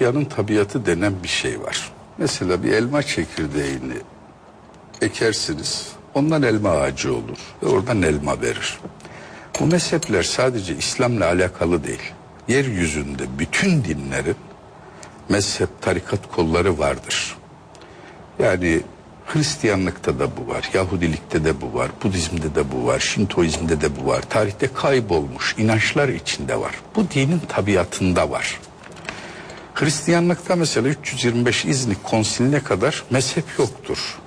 eşyanın tabiatı denen bir şey var. Mesela bir elma çekirdeğini ekersiniz. Ondan elma ağacı olur ve oradan elma verir. Bu mezhepler sadece İslam'la alakalı değil. Yeryüzünde bütün dinlerin mezhep, tarikat kolları vardır. Yani Hristiyanlıkta da bu var, Yahudilikte de bu var, Budizm'de de bu var, Şintoizm'de de bu var. Tarihte kaybolmuş inançlar içinde var. Bu dinin tabiatında var. Hristiyanlıkta mesela 325 İznik konsiline kadar mezhep yoktur.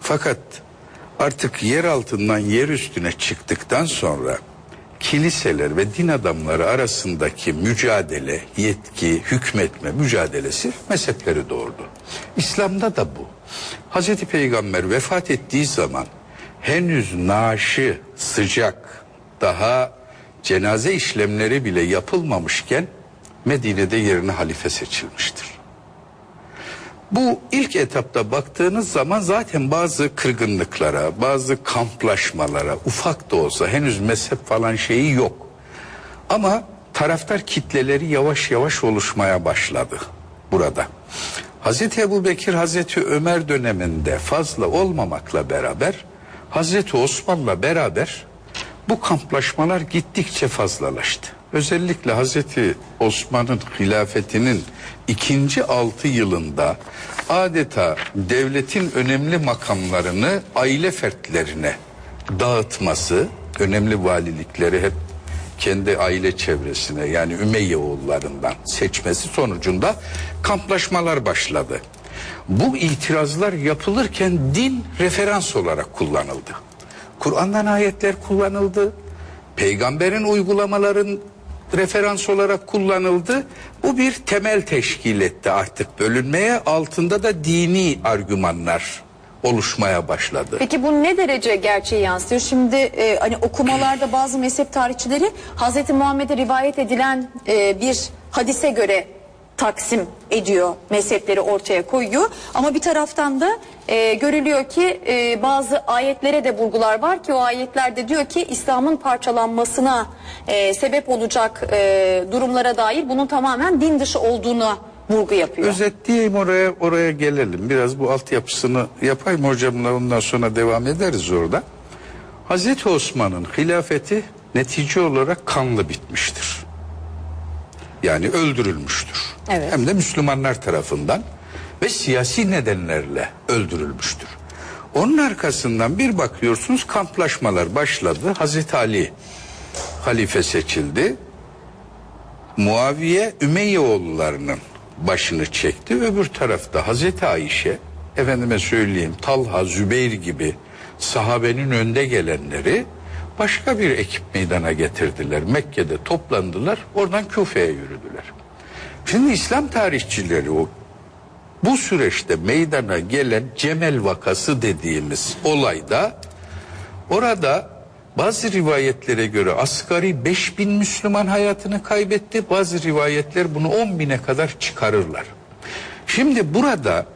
Fakat artık yer altından yer üstüne çıktıktan sonra kiliseler ve din adamları arasındaki mücadele, yetki, hükmetme mücadelesi mezhepleri doğurdu. İslam'da da bu. Hazreti Peygamber vefat ettiği zaman henüz naaşı sıcak, daha cenaze işlemleri bile yapılmamışken Medine'de yerine halife seçilmiştir. Bu ilk etapta baktığınız zaman zaten bazı kırgınlıklara, bazı kamplaşmalara, ufak da olsa henüz mezhep falan şeyi yok. Ama taraftar kitleleri yavaş yavaş oluşmaya başladı burada. Hazreti Ebu Bekir, Hazreti Ömer döneminde fazla olmamakla beraber, Hazreti Osman'la beraber bu kamplaşmalar gittikçe fazlalaştı. Özellikle Hazreti Osman'ın hilafetinin ikinci altı yılında adeta devletin önemli makamlarını aile fertlerine dağıtması, önemli valilikleri hep kendi aile çevresine yani Ümeyye oğullarından seçmesi sonucunda kamplaşmalar başladı. Bu itirazlar yapılırken din referans olarak kullanıldı. Kur'an'dan ayetler kullanıldı. Peygamberin uygulamaların referans olarak kullanıldı. Bu bir temel teşkil etti artık bölünmeye. Altında da dini argümanlar oluşmaya başladı. Peki bu ne derece gerçeği yansıtıyor? Şimdi e, hani okumalarda bazı mezhep tarihçileri Hazreti Muhammed'e rivayet edilen e, bir hadise göre taksim ediyor, mezhepleri ortaya koyuyor. Ama bir taraftan da e, görülüyor ki e, bazı ayetlere de vurgular var ki o ayetlerde diyor ki İslam'ın parçalanmasına e, sebep olacak e, durumlara dair bunun tamamen din dışı olduğunu vurgu yapıyor. Özetleyeyim oraya oraya gelelim. Biraz bu altyapısını yapayım hocamla ondan sonra devam ederiz orada. Hazreti Osman'ın hilafeti netice olarak kanlı bitmiştir. Yani öldürülmüştür. Evet. Hem de Müslümanlar tarafından ve siyasi nedenlerle öldürülmüştür. Onun arkasından bir bakıyorsunuz kamplaşmalar başladı. Hazreti Ali halife seçildi. Muaviye Ümeyye oğullarının başını çekti. Öbür tarafta Hazreti Ayşe, efendime söyleyeyim Talha, Zübeyir gibi sahabenin önde gelenleri başka bir ekip meydana getirdiler. Mekke'de toplandılar, oradan Küfe'ye yürüdüler. Şimdi İslam tarihçileri o bu süreçte meydana gelen Cemel vakası dediğimiz olayda orada bazı rivayetlere göre asgari 5000 Müslüman hayatını kaybetti. Bazı rivayetler bunu 10 bine kadar çıkarırlar. Şimdi burada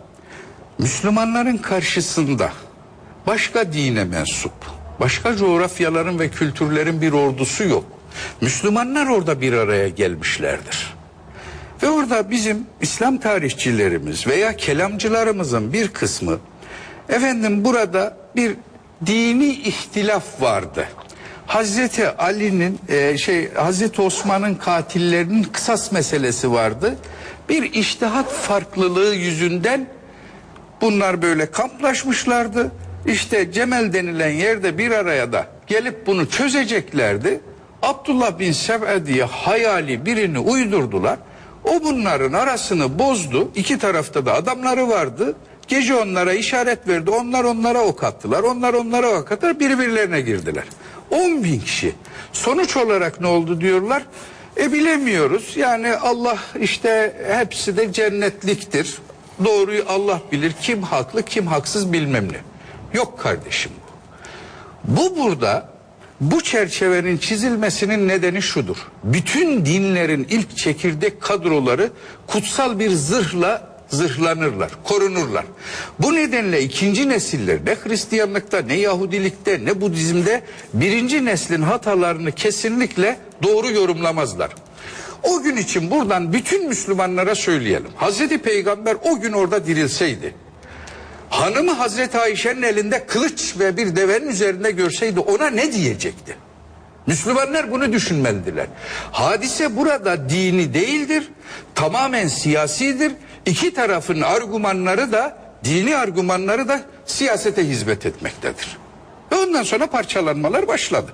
Müslümanların karşısında başka dine mensup, başka coğrafyaların ve kültürlerin bir ordusu yok. Müslümanlar orada bir araya gelmişlerdir. Ve orada bizim İslam tarihçilerimiz veya kelamcılarımızın bir kısmı efendim burada bir dini ihtilaf vardı. Hazreti Ali'nin e, şey Hazreti Osman'ın katillerinin kısas meselesi vardı. Bir iştihat farklılığı yüzünden bunlar böyle kamplaşmışlardı. İşte Cemel denilen yerde bir araya da gelip bunu çözeceklerdi. Abdullah bin Seb'e diye hayali birini uydurdular. O bunların arasını bozdu. İki tarafta da adamları vardı. Gece onlara işaret verdi. Onlar onlara ok attılar. Onlar onlara ok attılar. Birbirlerine girdiler. 10 bin kişi. Sonuç olarak ne oldu diyorlar. E bilemiyoruz. Yani Allah işte hepsi de cennetliktir. Doğruyu Allah bilir. Kim haklı kim haksız bilmem ne. Yok kardeşim bu. Bu burada bu çerçevenin çizilmesinin nedeni şudur. Bütün dinlerin ilk çekirdek kadroları kutsal bir zırhla zırhlanırlar, korunurlar. Bu nedenle ikinci nesiller ne Hristiyanlıkta ne Yahudilikte ne Budizm'de birinci neslin hatalarını kesinlikle doğru yorumlamazlar. O gün için buradan bütün Müslümanlara söyleyelim. Hazreti Peygamber o gün orada dirilseydi. Hanımı Hazreti Ayşe'nin elinde kılıç ve bir devenin üzerinde görseydi ona ne diyecekti? Müslümanlar bunu düşünmelidirler. Hadise burada dini değildir, tamamen siyasidir. İki tarafın argümanları da, dini argümanları da siyasete hizmet etmektedir. Ve ondan sonra parçalanmalar başladı.